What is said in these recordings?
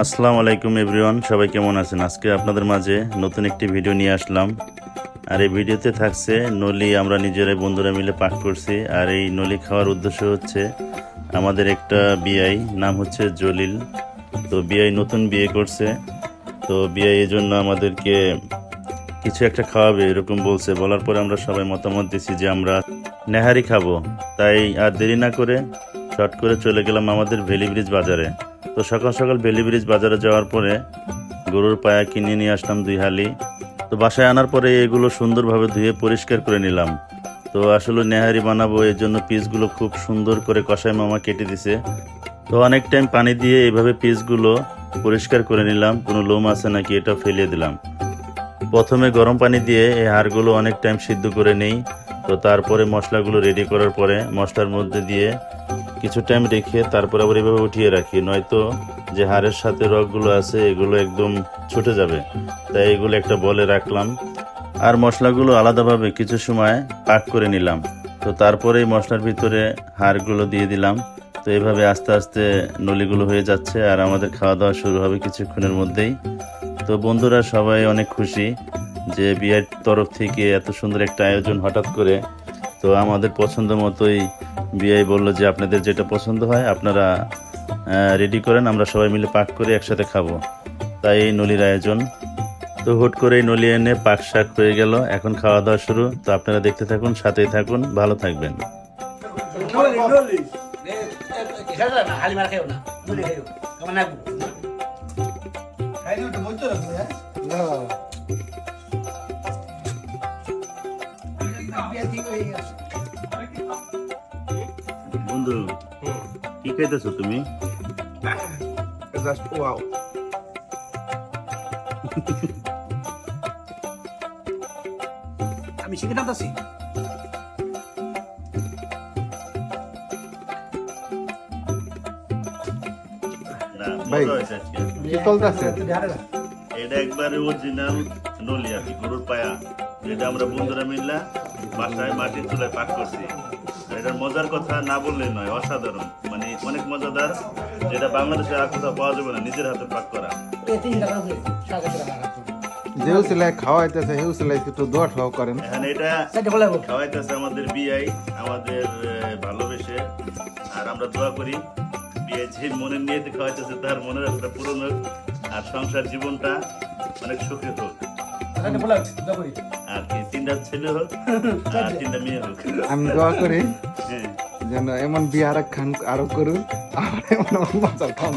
আসসালামু আলাইকুম এভরিওয়ান, সবাই কেমন আছেন? আজকে আপনাদের মাঝে নতুন একটি ভিডিও নিয়ে আসলাম। আর এই ভিডিওতে থাকছে নলি, আমরা নিজেরাই বন্ধুরা মিলে পাক করছি। আর এই নলি খাওয়ার উদ্দেশ্য হচ্ছে আমাদের একটা বিআই, নাম হচ্ছে জলিল। তো বিআই নতুন বিয়ে করছে। তো বিআই এই জন্য আমাদেরকে কিছু একটা খাওয়াবে, এরকম বলছে। বলার পরে আমরা সবাই মতামত দিছি যে আমরা নেহারি খাব। তাই আর দেরি না করে শর্ট করে চলে গেলাম আমাদের ভ্যালি ব্রিজ বাজারে। তো সকাল সকাল ভ্যালি ব্রিজ বাজারে যাওয়ার পরে গরুর পায়া কিনে নিয়ে আসলাম দুই হালি। তো বাসায় আনার পরে এগুলো সুন্দরভাবে ধুয়ে পরিষ্কার করে নিলাম। তো আসলে নেহারি বানাবো, এর জন্য পিসগুলো খুব সুন্দর করে কষাই মামা কেটে দিছে। তো অনেক টাইম পানি দিয়ে এইভাবে পিসগুলো পরিষ্কার করে নিলাম, কোনো লোম আছে নাকি এটা ফেলিয়ে দিলাম। প্রথমে গরম পানি দিয়ে এই হাড়গুলো অনেক টাইম সিদ্ধ করে নেই। তো তারপরে মশলাগুলো রেডি করার পরে মশলার মধ্যে দিয়ে কিছু টাইম রেখে তারপর আবার এভাবে উঠিয়ে রাখি। নয়তো যে হাড়ের সাথে রগগুলো আছে, এগুলো একদম ছুটে যাবে। তাই এগুলো একটা বলে রাখলাম। আর মশলাগুলো আলাদাভাবে কিছু সময় পাক করে নিলাম। তো তারপরে এই মশলার ভিতরে হাড়গুলো দিয়ে দিলাম। তো এইভাবে আস্তে আস্তে নলিগুলো হয়ে যাচ্ছে আর আমাদের খাওয়া দাওয়া শুরু হবে কিছুক্ষণের মধ্যেই। তো বন্ধুরা, সবাই অনেক খুশি যে বিয়ের তরফ থেকে এত সুন্দর একটা আয়োজন হঠাৎ করে তো আমাদের পছন্দ মতোই বিআই বলল যে আপনাদের যেটা পছন্দ হয় আপনারা রেডি করেন আমরা সবাই মিলে পাক করে একসাথে খাব। তাই এই নলির আয়োজন। তো হুট করে এই নলি এনে পাক শাক হয়ে গেল। এখন খাওয়া দাওয়া শুরু। তো আপনারা দেখতে থাকুন সাথেই থাকুন ভালো থাকবেন। Noli, বন্ধু কি খাইতেছো তুমি? জাস্ট ওয়াও আমি শিখে টানতাছি ভাই। কি চলতেছে? এটা একবারে অরিজিনাল নলি আর কি গরুর পায়া। যেটা আমরা বন্ধুরা মিললা বাসায় মাটির চুলায় পাক করছি। এটার মজার কথা না বললে নয় অসাধারণ। মানে অনেক মজাদার যেটা বাংলাদেশে আর কোথাও পাওয়া যাবে না নিজের হাতে পাক করা। সিলাই খাওয়াইতেছে হেউ সিলাই একটু দোয়া ঠাও করেন। এখন এটা খাওয়াইতেছে আমাদের বিআই আমাদের ভালোবেসে। আর আমরা দোয়া করি বিয়ে যে মনের নিয়ে খাওয়াইতেছে তার মনের একটা পূরণ হোক আর সংসার জীবনটা অনেক সুখী হোক। আর কি তিনটা ছেলে হোক আর তিনটা মেয়ে হোক। আমি দোয়া করি হ্যাঁ। যেন এমন বিয়ে আর খান আরও করুন আর এমন মজা খান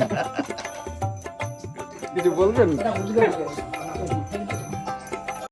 কিছু বলবেন?